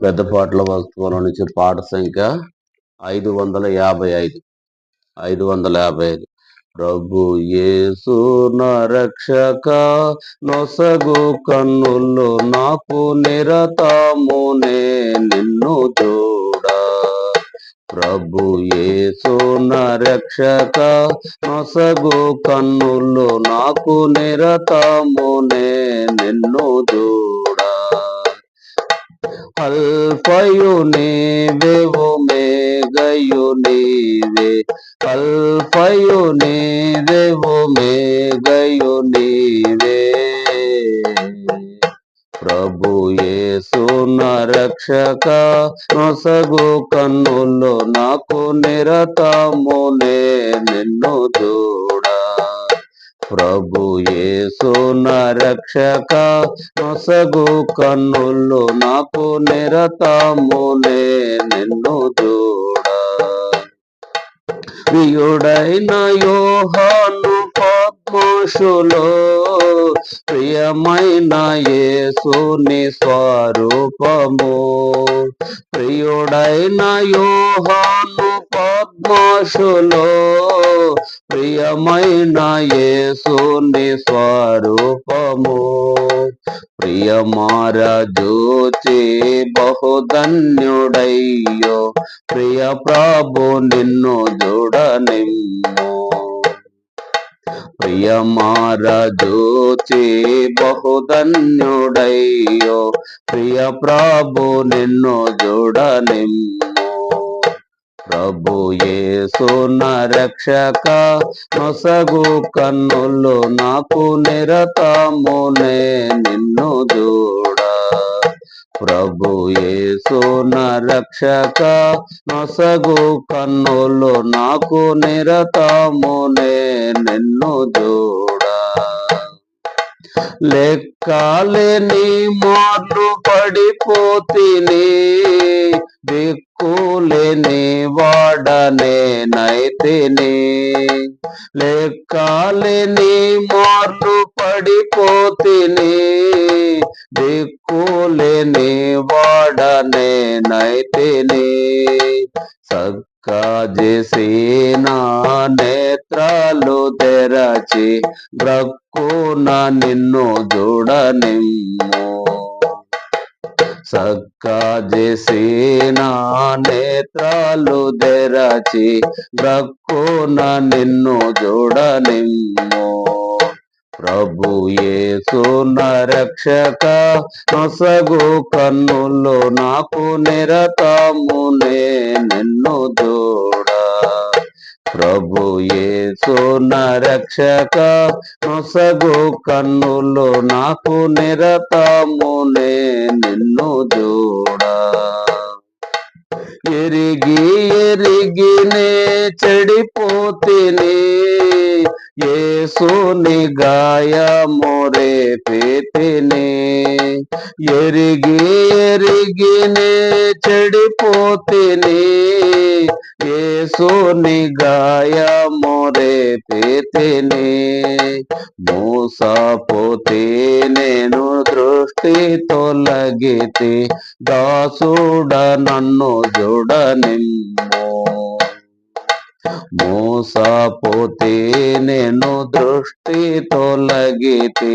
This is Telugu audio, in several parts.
పెద్ద పాటల వస్తువుల నుంచి పాట సంఖ్య ఐదు వందల యాభై ఐదు. ఐదు వందల యాభై ఐదు. ప్రభు యేసు నా రక్షక నొసగు కన్నులు నాకు నిరతమునే నిన్ను చూడ ప్రభు యేసు నా రక్షక నొసగు కన్నులు నాకు నిరతమునే నిన్ను చూడ అల్ఫయు నీవే ఒమేగయు నీవే. అల్ఫయు నీవే ఒమేగయు నీవే. ప్రభు యేసు నా రక్షక నొసగు కన్నులు నాకు నిరతమునే నిన్ను చూ ప్రభు యేసు రక్షక నొసగు కన్నులు నాకు నిరతమునే నిన్ను చూడ. ప్రియుడైన యోహాను పద్మశులో ప్రియమైన యేసుని స్వరూపము. ప్రియుడైన యోహాను పద్మాషులో ప్రియమైన యేసుని స్వరూపము. ప్రియమారజూచి బహుధన్యుడయ్యో ప్రియ ప్రభు నిన్ను చూడనిమ్ము ప్రియమారజూచి బహుధన్యుడయ్యో ప్రియ ప్రభు నిన్ను చూడనిమ్ము ప్రభు యేసు నా రక్షక నొసగు కన్నులు నాకు నిరతమునే నిన్ను చూడ ప్రభు యేసు రక్షక నొసగు కన్నులు నాకు నిరతమునే నిన్ను చూడ లెక్కలేని మార్లు పడిపోతిని దిక్కులేని వాడనే నైతిని లెక్కలేని మార్లు పడిపోతిని దిక్కులేని వాడనే నైతిని సక్కా చేసిన నేత్రాలు తెరచి గ్రక్కున నిన్ను చూడనిమ్ము. సక్కా చేసిన నేత్రాలు తెరచి గ్రక్కున నిన్ను చూడనిమ్ము. ప్రభు యేసు నరక్షక నొసగు కన్నులు నాకు నిరతమునే నిన్ను చూడా ప్రభు యేసు నరక్షక నొసగు కన్నులు నాకు నిరతమునే నిన్ను చూడా ఎరిగి ఎరిగినే చెడిపోతేనే యేసుని గాయమురే పేతిని ఎరిగి ఎరిగినే చెడిపోతిని. యేసుని గాయమురే పేతిని మూసపోతే నేను దృష్టి తొలగితే. దాసుడ నన్ను చూడనిమ్ము మోసపోతే నేను దృష్టి తొలగితే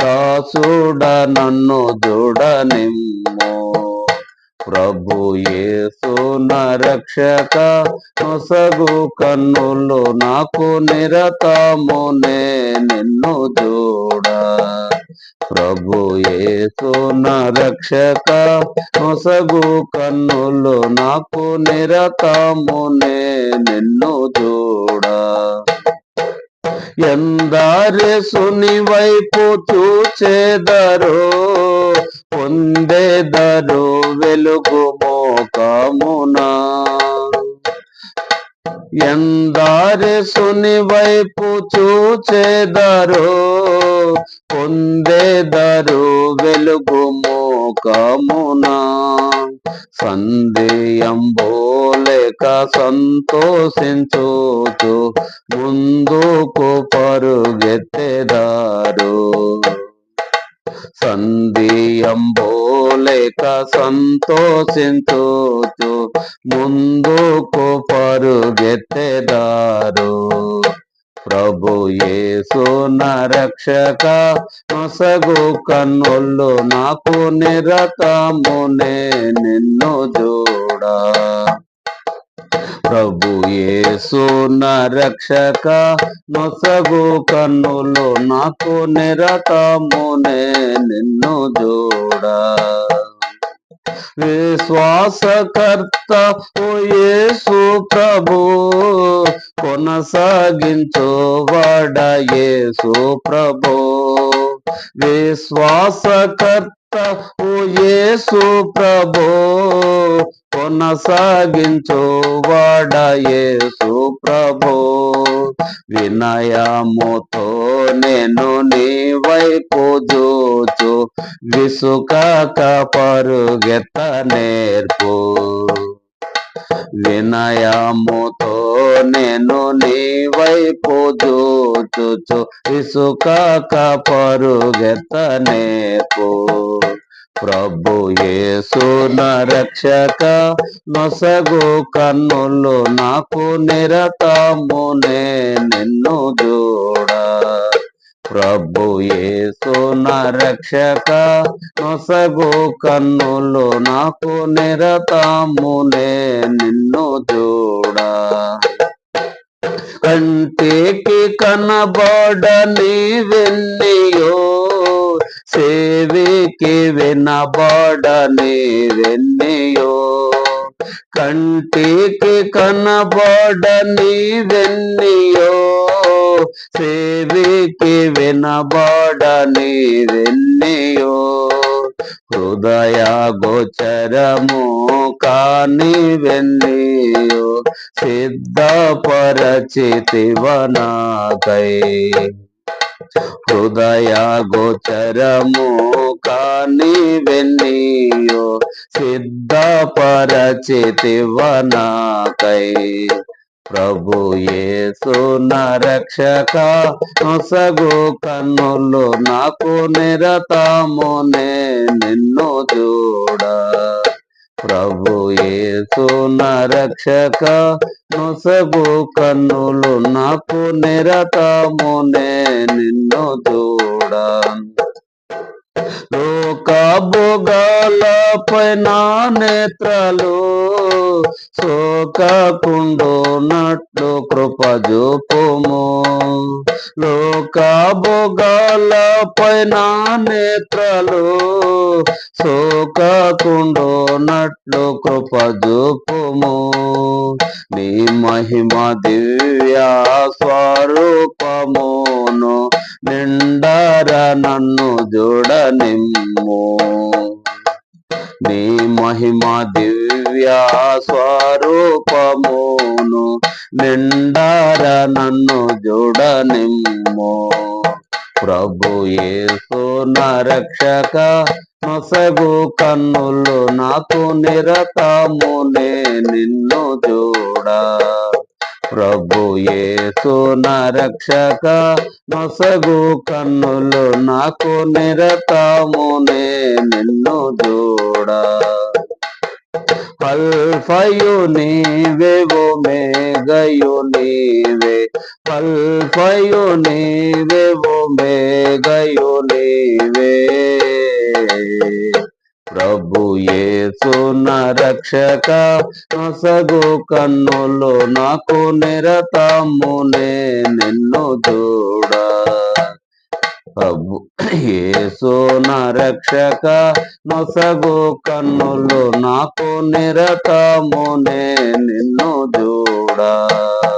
దాసుడ నన్ను చూడనిమ్ము ప్రభు యేసు నరక్షక నొసగు కన్నులు నాకు నిరతమునే నిన్ను చూడ ప్రభు యేసు నా రక్షక నొసగు కన్నులు నాకు నిరతమునే నిన్ను చూడ. ఎందారే సుని వైపు చూచేదరు పొందేదరు వెలుగు మోకమునా. ఎందారే సుని వైపు చూచేదరు పొందేదరు వెలుగు మోకమునా సందేయంబోలేక సంతోషించుచు ముందుకు పరుగెత్తెదారు. సంధియంబోలేక సంతోషించుచు ముందుకు పరుగెత్తెదారు. ప్రభు యేసు నా రక్షక నొసగు కన్నుళ్ళు నాకు నిరతమునే నిన్ను చూడ. ప్రభు యేసు నా రక్షక నొసగు కన్నులు నాకు నిరతమునే నిన్ను చూడా. విశ్వాసకర్త ఓ యేసు ప్రభు కొనసాగించు వాడ యేసు ప్రభు. విశ్వాసకర్త ఓ యేసు ప్రభో కొనసాగించు వాడ యేసు ప్రభో. వినయముతో నేను నీ వైపు చూచు విసుకాక పరుగెత్త నేర్పు. వినయముతో నేను నీ వైపు చూచుచు విసుకాక పరుగెత్త ప్రభు యేసు నా రక్షక నొసగు కన్నులు నాకు నిరతమునే నిన్ను చూడ ప్రభు యేసు నా రక్షక నొసగు కన్నులు నాకు నిరతమునే నిన్ను చూడ కంటికి కనబడని వెన్నయో సేవికి వినబడని వెన్నయో కంటికి కనబడని వెన్నయో సేవికి వినబడని వెన్నయో హృదయ గోచరము కాని వెన్నయో సిద్ధపరచితివనాకై. హృదయ గోచరము కాని వెన్నీయో సిద్ధపరచితివనాకై. ప్రభు యేసు నా రక్షక నొసగు కన్నులు నాకు నిరతమునే నిన్ను చూడ. ప్రభు యేసు నా రక్షక నొసగు కన్నులు నాకు నిరతమునే నిన్ను చూడ. లోక భోగాలపై నా నేత్రాలు శోకకుండునట్లు కృప చూపుము. లోక భోగాలపై నా నేత్రాలు శోకకుండునట్లు కృప చూపుము. నీ మహిమ దివ్య స్వరూపమును నిండా నిండార నన్ను చూడనిమ్ము నీ మహిమ దివ్య స్వరూపమును నిండార నన్ను చూడనిమ్ము ప్రభు యేసు నరక్షక నొసగు కన్నులు నాకు నిరతమునే నిన్ను చూడా ప్రభు యేసు నా రక్షక నొసగు కన్నులు నాకు నిరతమునే నిన్ను చూడ పల్ఫయు నీవే ఓ మేఘయు నీవే. పల్ఫయు నీవే ఓ ప్రభు నా రక్షక నొసగు కన్నులు నాకు నిరతమునే నిన్ను చూడ. ప్రభు యేసు నా రక్షక నొసగు కన్నులు నాకు నిరతమునే నిన్ను చూడా.